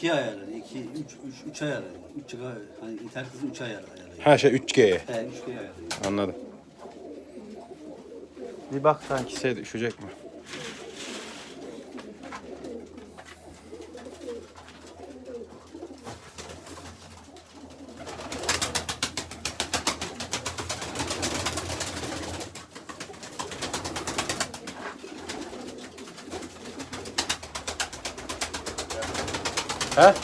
İkiye ayarladı. İki, üç, üç, üç ayarladı. Üç GB, hani internet hızını üç ayarladı. Ha şey 3G'ye. He, üç G ayarladı. Anladım. Bir bak sanki şey düşecek mi? He?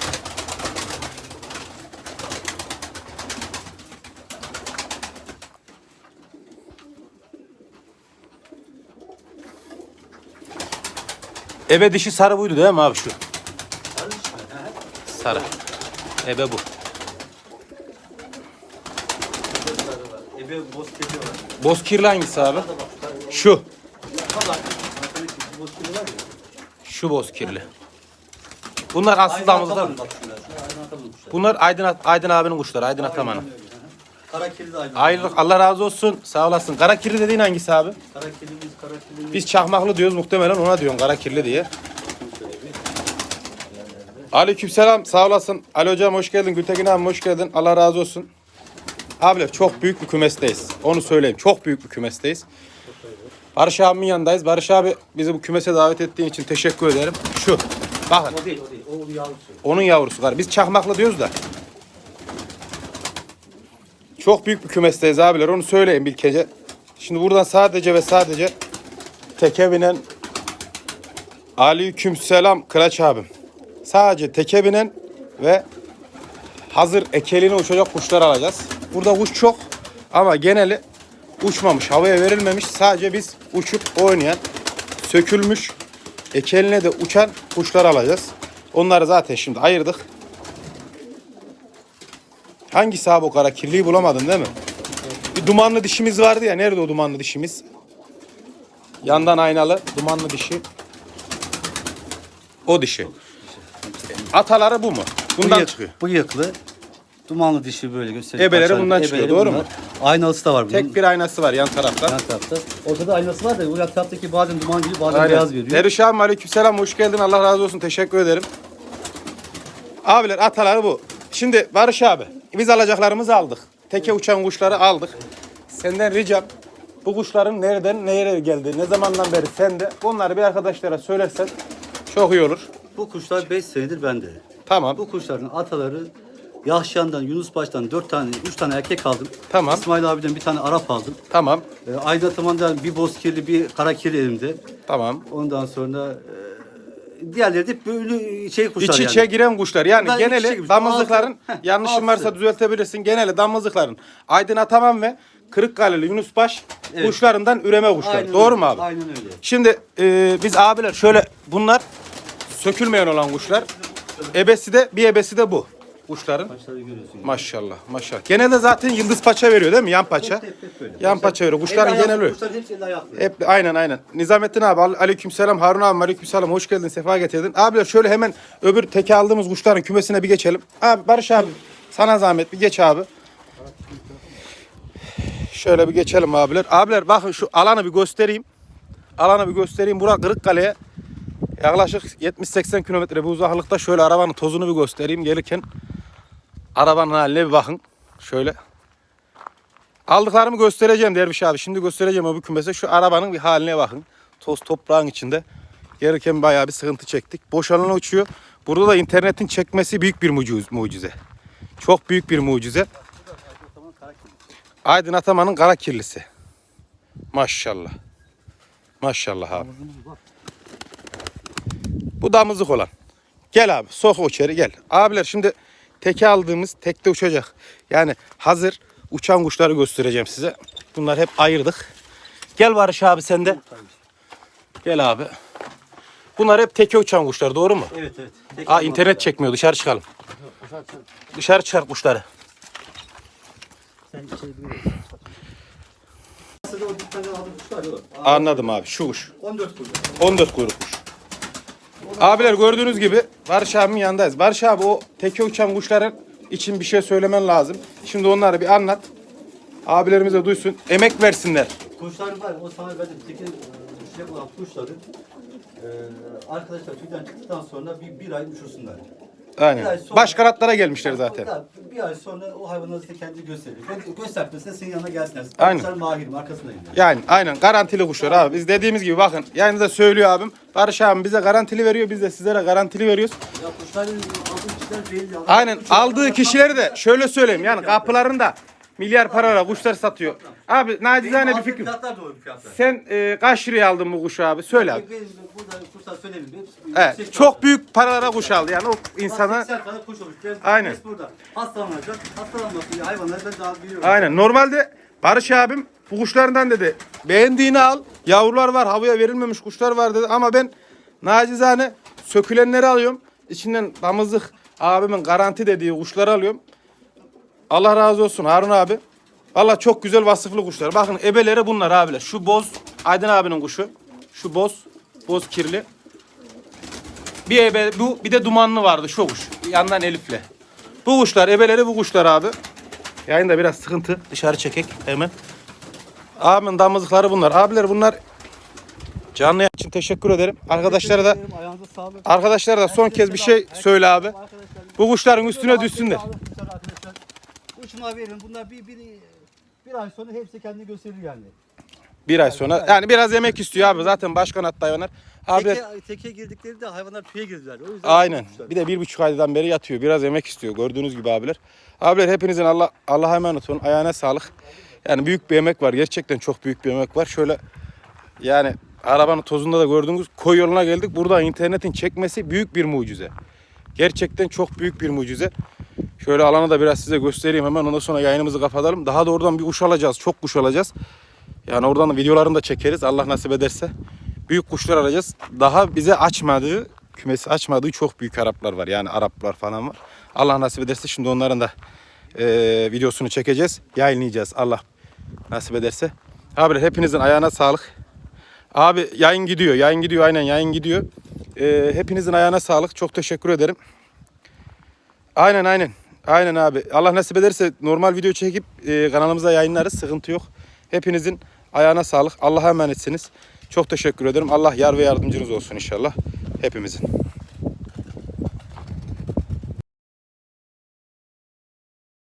Ebe dişi sarı buydu değil mi abi şu? Sarı. Ebe bu. Ebe boz kedi var. Boz kirli hangisi abi? Şu. Şu boz kirli. Bunlar Aynı damızlar. Kuşlar. Bunlar Aydın, Aydın abinin kuşları. Aydın Ataman'ın. Aynen öyle, hı hı. Kara kedi de aynı. Ayrılık Allah razı olsun. Sağ olasın. Kara kirli dediğin hangisi abi? Kara kedimiz, kara kedimiz. Biz çakmaklı diyoruz muhtemelen ona diyorsun kara kirli diye. Aleykümselam sağ olasın. Ali hocam hoş geldin. Gültekin abi hoş geldin. Allah razı olsun. Abiler çok büyük bir kümesteyiz. Onu söyleyeyim. Çok büyük bir kümesteyiz. Barış abimin yanındayız. Barış abi bizi bu kümese davet ettiğin için teşekkür ederim. Şu. Bakın. O değil, o değil. O yavrusu. Onun yavrusu var. Biz çakmaklı diyoruz da. Çok büyük bir kümesteyiz abiler. Onu söyleyeyim bir kece. Şimdi buradan sadece ve sadece teke binen Aleykümselam Kıraç abim. Sadece teke binen ve hazır ekeline uçacak kuşlar alacağız. Burada kuş çok ama geneli uçmamış, havaya verilmemiş. Sadece biz uçup oynayan, sökülmüş, ekeline de uçan kuşlar alacağız. Onları zaten şimdi ayırdık. Hangisi abi o kara kirliyi bulamadın değil mi? Bir dumanlı dişimiz vardı ya. Nerede o dumanlı dişimiz? Yandan aynalı dumanlı dişi. O dişi. Ataları bu mu? Bundan çıkıyor. Bıyıklı. Dumanlı dişi böyle gösteriyor. Ebeleri Başlar- bundan çıkıyor, doğru mu? Aynalısı da var bunun. Tek bir aynası var yan tarafta. Yan tarafta. Ortada aynası var da bu yan taraftaki bazen duman gibi bazen Aynen. beyaz veriyor. Derviş abim aleykümselam hoş geldin. Allah razı olsun. Teşekkür ederim. Abiler ataları bu. Şimdi Barış abi biz alacaklarımızı aldık. Teke uçan kuşları aldık. Senden ricam bu kuşların nereden nereye geldi, ne zamandan beri sende bunları bir arkadaşlara söylersen çok iyi olur. Bu kuşlar 5 senedir bende. Tamam. Bu kuşların ataları Yahşan'dan, Yunus Baş'tan 4 tane, 3 tane erkek aldım. Tamam. İsmail abiden bir tane Arap aldım. Tamam. Ee, Aydın Ataman'dan bir bozkirli, bir kara kirli elimde. Tamam. Ondan sonra e, diğerleri de böyle şey kuşlar İç yani. içe giren kuşlar. Yani Bunlar iç içe geneli girmiş. damızlıkların Altı. Heh, yanlışım varsa düzeltebilirsin. Geneli damızlıkların Aydın Ataman ve Kırıkkaleli Yunus Baş Evet. kuşlarından üreme kuşlar. Aynen Doğru öyle, mu abi? Aynen öyle. Şimdi e, biz abiler şöyle bunlar sökülmeyen olan kuşlar. Ebesi de bir ebesi de bu Kuşları görüyorsun. Maşallah maşallah. Genelde zaten yıldız paça veriyor değil mi? Yan paça. Hep, hep, hep böyle. Yan paça veriyor. Kuşların El ayaklı, öyle. Kuşların hepsi el ayaklı. Hep aynen aynen. Nizamettin abi al- aleykümselam Harun abi aleykümselam hoş geldin sefa getirdin. Abiler şöyle hemen öbür teke aldığımız kuşların kümesine bir geçelim. Abi Barış abi sana zahmet bir geç abi. Şöyle bir geçelim abiler. Abiler bakın şu alanı bir göstereyim. Alanı bir göstereyim. Bura Kırıkkale'ye yaklaşık 70-80 kilometre bir uzaklıkta şöyle arabanın tozunu bir göstereyim. Gelirken arabanın haline bir bakın. Şöyle. Aldıklarımı göstereceğim Derviş abi. Şimdi göstereceğim öbür kümese. Şu arabanın bir haline bakın. Toz toprağın içinde. Gelirken bayağı bir sıkıntı çektik. Boş alana uçuyor. Burada da internetin çekmesi büyük bir muciz- mucize. Çok büyük bir mucize. Aydın Ataman'ın kara kirlisi. Maşallah. Maşallah abi. Bu damızlık olan. Gel abi sok içeri gel. Abiler şimdi teke aldığımız tekte uçacak. Yani hazır uçan kuşları göstereceğim size. Bunlar hep ayırdık. Gel Barış abi sen de. Gel abi. Bunlar hep teke uçan kuşlar doğru mu? Evet evet. Tek Aa internet çekmiyor dışarı çıkalım. Dışarı çıkar kuşları. Sen yok. Anladım abi şu kuş. 14 kuruş. 14 kuyruk. Abiler gördüğünüz gibi Barış abimin yanındayız. Barış abi o teke uçan kuşların için bir şey söylemen lazım. Şimdi onları bir anlat. Abilerimiz de duysun. Emek versinler. Kuşlar var. O sana verdim. Tekin şey olan kuşları e, arkadaşlar tüyden çıktıktan sonra bir, bir ay uçursunlar. Aynen. Bir ay sonra- Baş kanatlara gelmişler zaten. Bir ay sonra o hayvanlar size kendi gösterir. Gö- Gösterdiyse senin yanına gelsinler. Aynen. Aynen. Mahirim arkasındayım. Yani. Yani aynen garantili kuşlar abi. Biz dediğimiz gibi bakın yayında söylüyor abim. Barış abim bize garantili veriyor. Biz de sizlere garantili veriyoruz. Ya kuşların aldığı kişiler belli. Aynen aldığı kişileri de şöyle söyleyeyim yani kapılarında milyar parayla kuşlar satıyor. Abi nacizane bir fikrim. Fiyatlar doğru fiyatlar. Sen e, kaç liraya aldın bu kuşu abi? Söyle abi. Burada kuşlar söyleyeyim. Hepsi Evet, yüksek çok fiyatlar. büyük paralara kuş aldı yani o Bak, insana. 80 tane kuş olmuş. Ben- Aynen. burada. Hastalanacak. Hastalanmasın. Hayvanları ben daha biliyorum. Aynen normalde Barış abim bu kuşlarından dedi beğendiğini al. Yavrular var havaya verilmemiş kuşlar var dedi ama ben nacizane sökülenleri alıyorum. İçinden damızlık abimin garanti dediği kuşları alıyorum. Allah razı olsun Harun abi. Valla çok güzel vasıflı kuşlar. Bakın ebeleri bunlar abiler. Şu boz Aydın abinin kuşu. Şu boz. Boz kirli. Bir ebe bu bir de dumanlı vardı şu kuş. Yandan Elif'le. Bu kuşlar ebeleri bu kuşlar abi. Yayında biraz sıkıntı. Dışarı çekek hemen. Abimin damızlıkları bunlar. Abiler bunlar canlı yayın için teşekkür ederim. Arkadaşlara da arkadaşlara da son kez bir şey söyle abi. Bu kuşların üstüne düşsünler. Uçma verin. Bunlar bir, bir, bir ay sonra hepsi kendini gösterir yani. Bir ay sonra. Yani biraz yemek istiyor abi. Zaten başkan hatta hayvanlar. Abi Teke, teke girdikleri de hayvanlar tüye girdiler. O yüzden aynen. kuşlar. Bir de bir buçuk aydan beri yatıyor. Biraz yemek istiyor. Gördüğünüz gibi abiler. Abiler hepinizin Allah Allah'a emanet olun. Ayağına sağlık. Yani büyük bir emek var. Gerçekten çok büyük bir emek var. Şöyle yani arabanın tozunda da gördüğünüz koy yoluna geldik. Burada internetin çekmesi büyük bir mucize. Gerçekten çok büyük bir mucize. Şöyle alanı da biraz size göstereyim hemen ondan sonra yayınımızı kapatalım. Daha da oradan bir kuş alacağız. Çok kuş alacağız. Yani oradan da videolarını da çekeriz Allah nasip ederse. Büyük kuşlar alacağız. Daha bize açmadığı, kümesi açmadığı çok büyük Araplar var. Yani Araplar falan var. Allah nasip ederse şimdi onların da eee, videosunu çekeceğiz. Yayınlayacağız Allah nasip ederse. Abiler hepinizin ayağına sağlık. Abi yayın gidiyor. Yayın gidiyor aynen yayın gidiyor. Eee, hepinizin ayağına sağlık. Çok teşekkür ederim. Aynen aynen. Aynen abi. Allah nasip ederse normal video çekip e, kanalımıza yayınlarız. Sıkıntı yok. Hepinizin ayağına sağlık. Allah'a emanetsiniz. Çok teşekkür ederim. Allah yar ve yardımcınız olsun inşallah. Hepimizin.